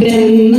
ബ്രഹ്മ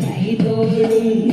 கைதோடும்